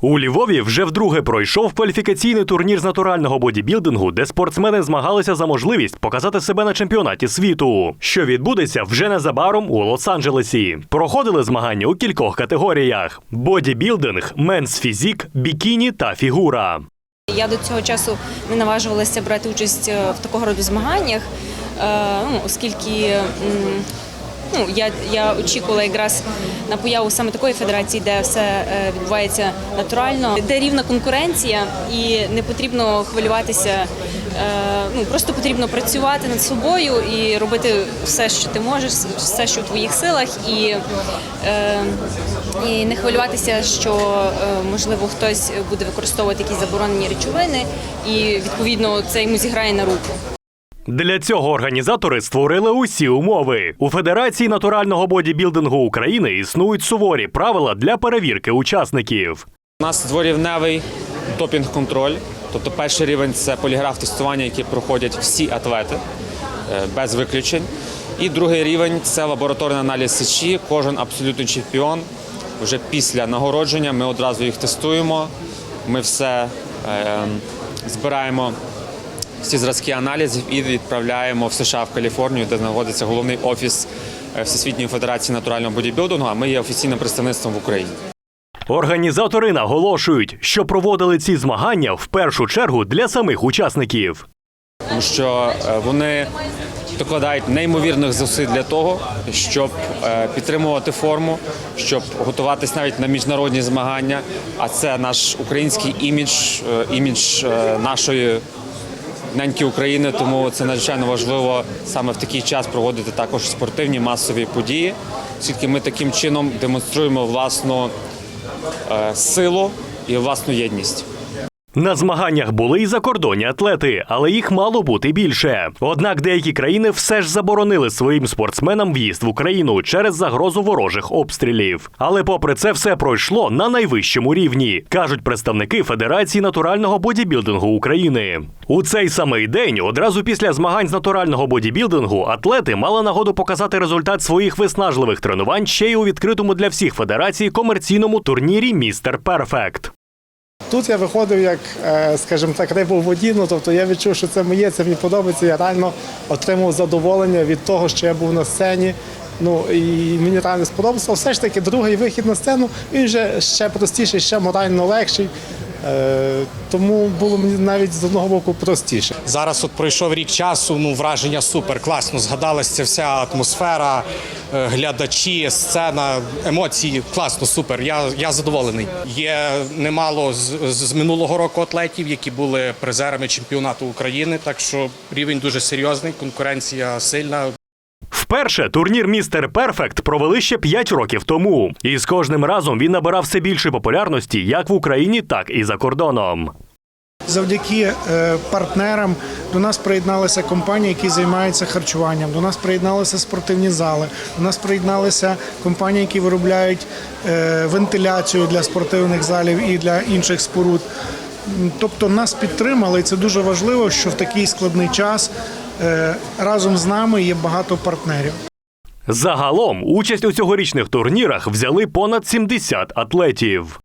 У Львові вже вдруге пройшов кваліфікаційний турнір з натурального бодібілдингу, де спортсмени змагалися за можливість показати себе на чемпіонаті світу, що відбудеться вже незабаром у Лос-Анджелесі. Проходили змагання у кількох категоріях: бодібілдинг, менс фізік, бікіні та фігура. Я до цього часу не наважувалася брати участь е, в такого роду змаганнях, е, ну, оскільки ну, я, я очікувала якраз на появу саме такої федерації, де все е, відбувається натурально, де рівна конкуренція і не потрібно хвилюватися. е, Ну, просто потрібно працювати над собою і робити все, що ти можеш, все, що в твоїх силах, і, е, і не хвилюватися, що можливо хтось буде використовувати якісь заборонені речовини, і відповідно це йому зіграє на руку. Для цього організатори створили усі умови. У Федерації натурального бодібілдингу України існують суворі правила для перевірки учасників. У нас дворівневий допінг-контроль. Тобто перший рівень це поліграф тестування, який проходять всі атлети е, без виключень. І другий рівень це лабораторний аналіз сечі. Кожен абсолютний чемпіон. Вже після нагородження ми одразу їх тестуємо. Ми все е, збираємо всі зразки аналізів і відправляємо в США в Каліфорнію, де знаходиться головний офіс е, Всесвітньої федерації натурального бодібілдингу. А ми є офіційним представництвом в Україні. Організатори наголошують, що проводили ці змагання в першу чергу для самих учасників. тому що е, вони докладають неймовірних зусиль для того, щоб е, підтримувати форму, щоб готуватись навіть на міжнародні змагання. А це наш український імідж, імідж нашої неньки України. Тому це надзвичайно важливо саме в такий час проводити також спортивні масові події, оскільки ми таким чином демонструємо власну е, силу і власну єдність. На змаганнях були і закордонні атлети, але їх мало бути більше. Однак деякі країни все ж заборонили своїм спортсменам в'їзд в Україну через загрозу ворожих обстрілів. Але попри це все пройшло на найвищому рівні, кажуть представники Федерації натурального бодібілдингу України. У цей самий день, одразу після змагань з натурального бодібілдингу, атлети мали нагоду показати результат своїх виснажливих тренувань ще й у відкритому для всіх федерацій комерційному турнірі Містер Перфект. Тут я виходив як, е, скажімо так, риба в воді. Ну тобто я відчув, що це моє, це мені подобається. Я реально отримав задоволення від того, що я був на сцені. Ну і мені реально сподобалося. Все ж таки, другий вихід на сцену він вже ще простіший, ще морально легший. Е, тому було мені навіть з одного боку простіше. Зараз от пройшов рік часу, ну враження супер, класно. Згадалася вся атмосфера, е, глядачі, сцена, емоції. Класно, супер. Я, я задоволений. Є немало з, з минулого року атлетів, які були призерами чемпіонату України. Так що рівень дуже серйозний, конкуренція сильна. Вперше турнір Містер Перфект провели ще 5 років тому, і з кожним разом він набирав все більше популярності як в Україні, так і за кордоном. Завдяки е, партнерам до нас приєдналися компанії, які займаються харчуванням. До нас приєдналися спортивні зали. До нас приєдналися компанії, які виробляють е, вентиляцію для спортивних залів і для інших споруд. Тобто нас підтримали, і це дуже важливо, що в такий складний час разом з нами є багато партнерів. Загалом участь у цьогорічних турнірах взяли понад 70 атлетів.